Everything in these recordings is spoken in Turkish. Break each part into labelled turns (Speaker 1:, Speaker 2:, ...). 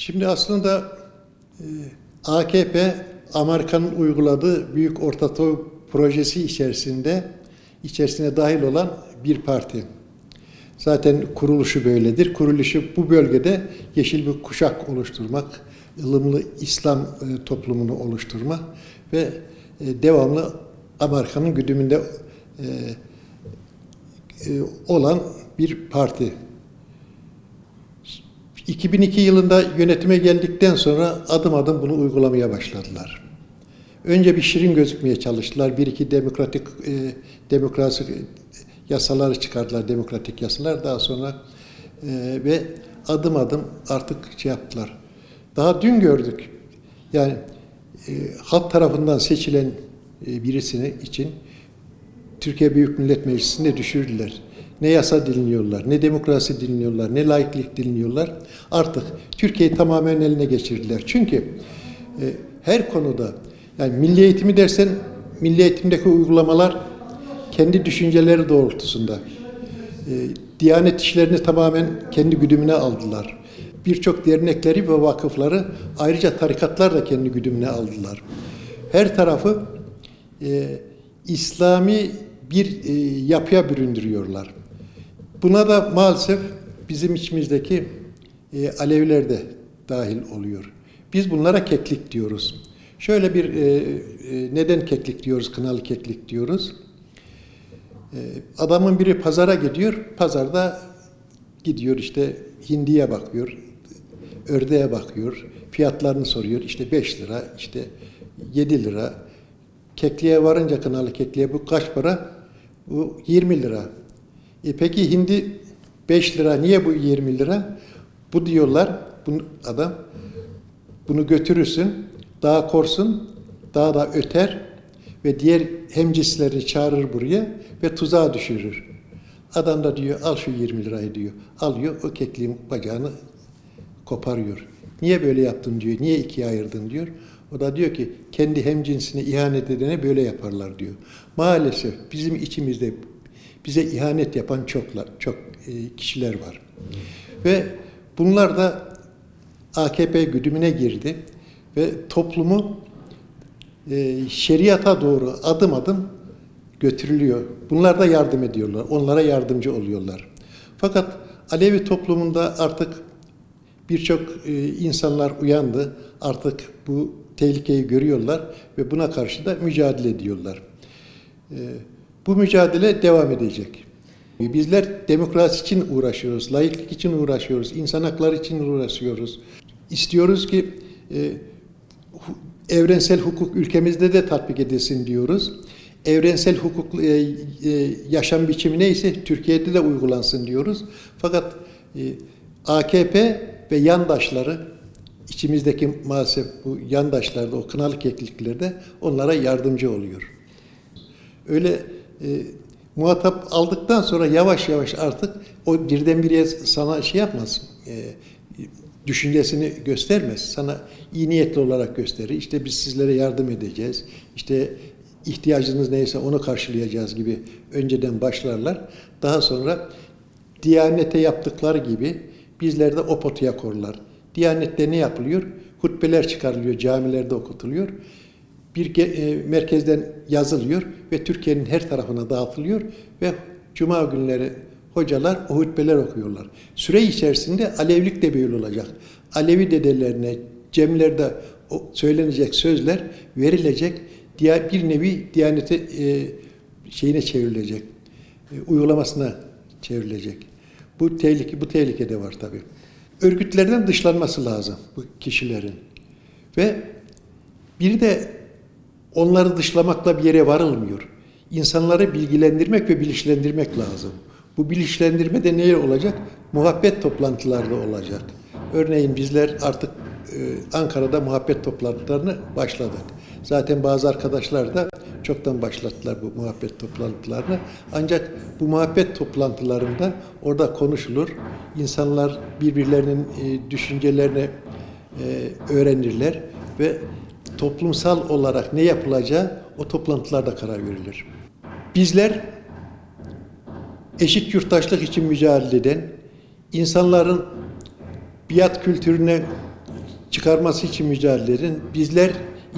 Speaker 1: Şimdi aslında e, AKP Amerika'nın uyguladığı Büyük Orta Doğu projesi içerisinde içerisine dahil olan bir parti. Zaten kuruluşu böyledir. Kuruluşu bu bölgede yeşil bir kuşak oluşturmak, ılımlı İslam e, toplumunu oluşturmak ve e, devamlı Amerika'nın güdümünde olan bir parti. 2002 yılında yönetime geldikten sonra adım adım bunu uygulamaya başladılar. Önce bir şirin gözükmeye çalıştılar. Bir iki demokratik e, demokrasi yasaları çıkardılar, demokratik yasalar. Daha sonra e, ve adım adım artık şey yaptılar. Daha dün gördük. Yani e, halk tarafından seçilen e, birisini için Türkiye Büyük Millet Meclisi'nde düşürdüler. Ne yasa dinliyorlar, ne demokrasi dinliyorlar, ne laiklik dinliyorlar. Artık Türkiye'yi tamamen eline geçirdiler. Çünkü e, her konuda yani milli eğitimi dersen milli eğitimdeki uygulamalar kendi düşünceleri doğrultusunda. E, Diyanet işlerini tamamen kendi güdümüne aldılar. Birçok dernekleri ve vakıfları ayrıca tarikatlar da kendi güdümüne aldılar. Her tarafı e, İslami bir e, yapıya büründürüyorlar. Buna da maalesef bizim içimizdeki e, Aleviler de dahil oluyor. Biz bunlara keklik diyoruz. Şöyle bir e, e, neden keklik diyoruz, kınalı keklik diyoruz. E, adamın biri pazara gidiyor, pazarda gidiyor işte hindiye bakıyor, ördeğe bakıyor, fiyatlarını soruyor. İşte 5 lira, işte 7 lira. Kekliğe varınca kınalı kekliğe bu kaç para? Bu 20 lira. E peki hindi 5 lira niye bu 20 lira? Bu diyorlar bunu adam bunu götürürsün, daha korsun, daha da öter ve diğer hemcisleri çağırır buraya ve tuzağa düşürür. Adam da diyor al şu 20 lirayı diyor. Alıyor o kekliğin bacağını koparıyor. Niye böyle yaptın diyor. Niye ikiye ayırdın diyor. O da diyor ki kendi hemcinsine ihanet edene böyle yaparlar diyor. Maalesef bizim içimizde bize ihanet yapan çoklar, çok e, kişiler var. Ve bunlar da AKP güdümüne girdi ve toplumu e, şeriata doğru adım adım götürülüyor. Bunlar da yardım ediyorlar. Onlara yardımcı oluyorlar. Fakat Alevi toplumunda artık birçok e, insanlar uyandı. Artık bu tehlikeyi görüyorlar ve buna karşı da mücadele ediyorlar. E, bu mücadele devam edecek. Bizler demokrasi için uğraşıyoruz, laiklik için uğraşıyoruz, insan hakları için uğraşıyoruz. İstiyoruz ki e, evrensel hukuk ülkemizde de tatbik edilsin diyoruz. Evrensel hukuk e, e, yaşam biçimi neyse Türkiye'de de uygulansın diyoruz. Fakat AKP ve yandaşları içimizdeki maalesef bu yandaşlarda o kınalı kekliklerde onlara yardımcı oluyor. Öyle e, muhatap aldıktan sonra yavaş yavaş artık o birdenbire sana şey yapmaz. E, düşüncesini göstermez. Sana iyi niyetli olarak gösterir. İşte biz sizlere yardım edeceğiz. İşte ihtiyacınız neyse onu karşılayacağız gibi önceden başlarlar. Daha sonra Diyanete yaptıkları gibi bizler de o potuya korlar. Diyanette ne yapılıyor? Hutbeler çıkarılıyor, camilerde okutuluyor. Bir e, merkezden yazılıyor ve Türkiye'nin her tarafına dağıtılıyor ve cuma günleri hocalar o hutbeler okuyorlar. Süre içerisinde Alevlik de böyle olacak. Alevi dedelerine, cemlerde söylenecek sözler verilecek, diğer bir nevi Diyanete e, şeyine çevrilecek, e, uygulamasına çevrilecek. Bu tehlike bu tehlike de var tabii. Örgütlerden dışlanması lazım bu kişilerin. Ve bir de onları dışlamakla bir yere varılmıyor. İnsanları bilgilendirmek ve bilinçlendirmek lazım. Bu bilinçlendirme de ne olacak? Muhabbet toplantılarda olacak. Örneğin bizler artık e, Ankara'da muhabbet toplantılarını başladık. Zaten bazı arkadaşlar da çoktan başlattılar bu muhabbet toplantılarını. Ancak bu muhabbet toplantılarında orada konuşulur. İnsanlar birbirlerinin e, düşüncelerini e, öğrenirler ve toplumsal olarak ne yapılacağı o toplantılarda karar verilir. Bizler eşit yurttaşlık için mücadele eden, insanların biat kültürüne çıkarması için mücadelenin bizler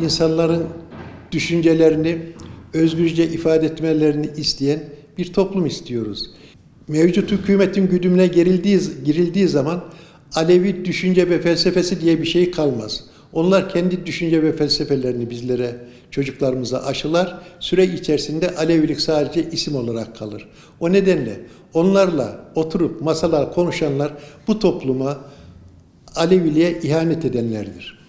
Speaker 1: insanların düşüncelerini özgürce ifade etmelerini isteyen bir toplum istiyoruz. Mevcut hükümetin güdümüne girildiği, girildiği zaman Alevi düşünce ve felsefesi diye bir şey kalmaz. Onlar kendi düşünce ve felsefelerini bizlere, çocuklarımıza aşılar. Süre içerisinde Alevilik sadece isim olarak kalır. O nedenle onlarla oturup masalar konuşanlar bu topluma Aleviliğe ihanet edenlerdir.